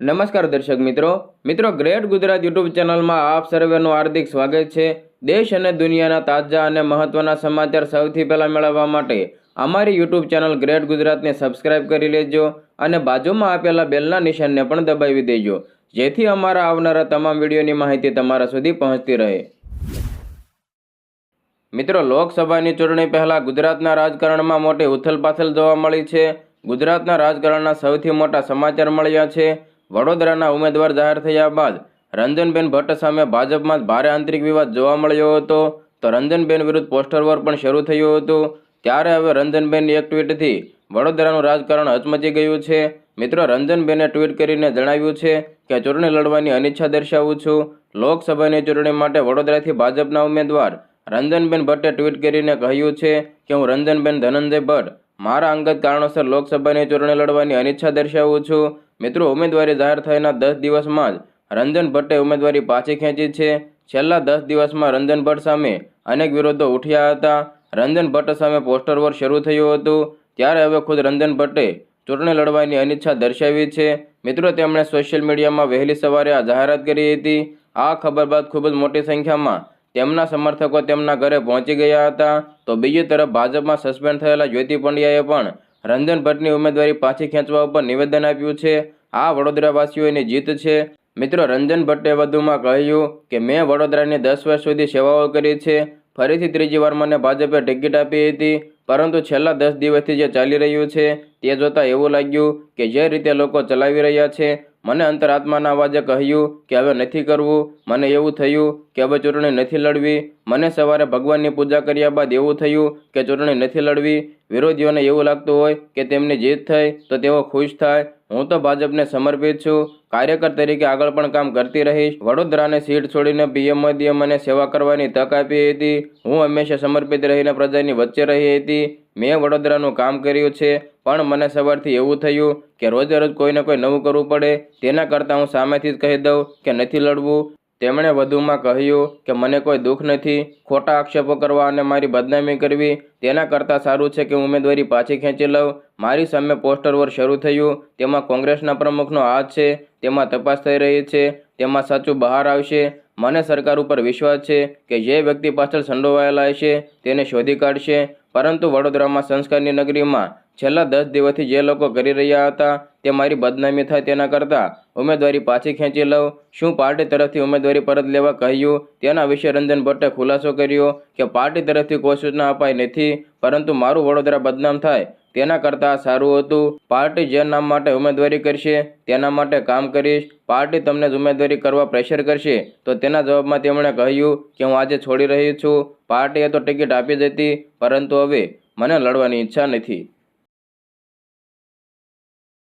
નમસ્કાર દર્શક મિત્રો. મિત્રો, ગ્રેટ ગુજરાત યુટ્યુબ ચેનલમાં આપ સર્વેનું હાર્દિક સ્વાગત છે. દેશ અને દુનિયાના તાજા અને મહત્વના સમાચાર સૌથી પહેલાં મેળવવા માટે અમારી યુટ્યુબ ચેનલ ગ્રેટ ગુજરાતને સબસ્ક્રાઇબ કરી લેજો અને બાજુમાં આપેલા બેલના નિશાનને પણ દબાવી દેજો. જેથી અમારા આવનારા તમામ વિડીયોની માહિતી તમારા સુધી પહોંચતી રહે. મિત્રો, લોકસભાની ચૂંટણી પહેલાં ગુજરાતના રાજકારણમાં મોટી ઉથલપાથલ જોવા મળી છે. ગુજરાતના રાજકારણના સૌથી મોટા સમાચાર મળ્યા છે. વડોદરાના ઉમેદવાર જાહેર થયા બાદ રંજનબેન ભટ્ટ સામે ભાજપમાં ભારે આંતરિક વિવાદ જોવા મળ્યો હતો. તો રંજનબેન વિરુદ્ધ પોસ્ટર વોર પણ શરૂ થયું હતું. ત્યારે હવે રંજનબેનની એક ટ્વીટથી વડોદરાનું રાજકારણ હચમચી ગયું છે. મિત્રો, રંજનબેને ટ્વીટ કરીને જણાવ્યું છે કે, ચૂંટણી લડવાની અનિચ્છા દર્શાવું છું. લોકસભાની ચૂંટણી માટે વડોદરાથી ભાજપના ઉમેદવાર રંજનબેન ભટ્ટે ટ્વીટ કરીને કહ્યું છે કે, હું રંજનબેન ધનંજય ભટ્ટ મારા અંગત કારણોસર લોકસભાની ચૂંટણી લડવાની અનિચ્છા દર્શાવું છું. મિત્રો, ઉમેદવારી જાહેર થયાના દસ દિવસમાં જ રંજન ભટ્ટે ઉમેદવારી પાછી ખેંચી છે. છેલ્લા દસ દિવસમાં રંજન ભટ્ટ સામે અનેક વિરોધો ઉઠ્યા હતા. રંજન ભટ્ટ સામે પોસ્ટર વોર શરૂ થયું હતું. ત્યારે હવે ખુદ રંજન ભટ્ટે ચૂંટણી લડવાની અનિચ્છા દર્શાવી છે. મિત્રો, તેમણે સોશિયલ મીડિયામાં વહેલી સવારે આ જાહેરાત કરી હતી. આ ખબર બાદ ખૂબ જ મોટી સંખ્યામાં તેમના સમર્થકો તેમના ઘરે પહોંચી ગયા હતા. તો બીજી તરફ ભાજપમાં સસ્પેન્ડ થયેલા જ્યોતિ પંડ્યાએ પણ રંજન ભટ્ટની ઉમેદવારી પાછી ખેંચવા ઉપર નિવેદન આપ્યું છે. આ વડોદરાવાસીઓની જીત છે. મિત્રો, રંજન ભટ્ટે વધુમાં કહ્યું કે, મેં વડોદરાની દસ વર્ષ સુધી સેવાઓ કરી છે. ફરીથી ત્રીજી વાર મને ભાજપે ટિકિટ આપી હતી. પરંતુ છેલ્લા દસ દિવસથી જે ચાલી રહ્યું છે, તે જોતાં એવું લાગ્યું કે જે રીતે લોકો ચલાવી રહ્યા છે મને અંતરાત્માના અવાજે કહ્યું કે હવે નથી કરવું. મને એવું થયું કે હવે ચૂંટણી નથી લડવી. મને સવારે ભગવાનની પૂજા કર્યા બાદ એવું થયું કે ચૂંટણી નથી લડવી. વિરોધીઓને એવું લાગતું હોય કે તેમની જીત થઈ તો તેઓ ખુશ થાય. હું તો ભાજપને સમર્પિત છું. કાર્યકર તરીકે આગળ પણ કામ કરતી રહીશ. વડોદરાને સીટ છોડીને પીએમ મોદીએ મને સેવા કરવાની તક આપી હતી. હું હંમેશા સમર્પિત રહીને પ્રજાની વચ્ચે રહી હતી. મેં વડોદરાનું કામ કર્યું છે, પણ મને સવારથી એવું થયું કે રોજે રોજ કોઈને કોઈ નવું કરવું પડે, તેના કરતાં હું સામેથી જ કહી દઉં કે નથી લડવું. તેમણે વધુમાં કહ્યું કે મને કોઈ દુઃખ નથી, ખોટા આક્ષેપો કરવા અને મારી બદનામી કરવી, તેના કરતાં સારું છે કે ઉમેદવારી પાછી ખેંચી લઉં. મારી સામે પોસ્ટર વોર શરૂ થયું, તેમાં કોંગ્રેસના પ્રમુખનો હાથ છે, તેમાં તપાસ થઈ રહી છે, તેમાં સાચું બહાર આવશે. મને સરકાર ઉપર વિશ્વાસ છે કે જે વ્યક્તિ પાછળ સંડોવાયેલા હશે, તેને શોધી કાઢશે. પરંતુ વડોદરામાં સંસ્કારની નગરીમાં છેલ્લા દસ દિવસથી જે લોકો કરી રહ્યા હતા, તે મારી બદનામી થાય તેના કરતાં. ઉમેદવારી પાછી ખેંચી લઉં. શું પાર્ટી તરફથી ઉમેદવારી પરત લેવા કહ્યું? તેના વિશે રંજન ભટ્ટે ખુલાસો કર્યો કે પાર્ટી તરફથી કોઈ સૂચના અપાઈ નથી, પરંતુ મારું વડોદરા બદનામ થાય. તેના કરતાં સારું હતું. પાર્ટી જે નામ માટે ઉમેદવારી કરશે, તેના માટે કામ કરીશ. પાર્ટી તમને જ ઉમેદવારી કરવા પ્રેશર કરશે. તો તેના જવાબમાં તેમણે કહ્યું કે હું આજે છોડી રહી છું. પાર્ટીએ તો ટિકિટ આપી જ પરંતુ હવે મને લડવાની ઈચ્છા નથી.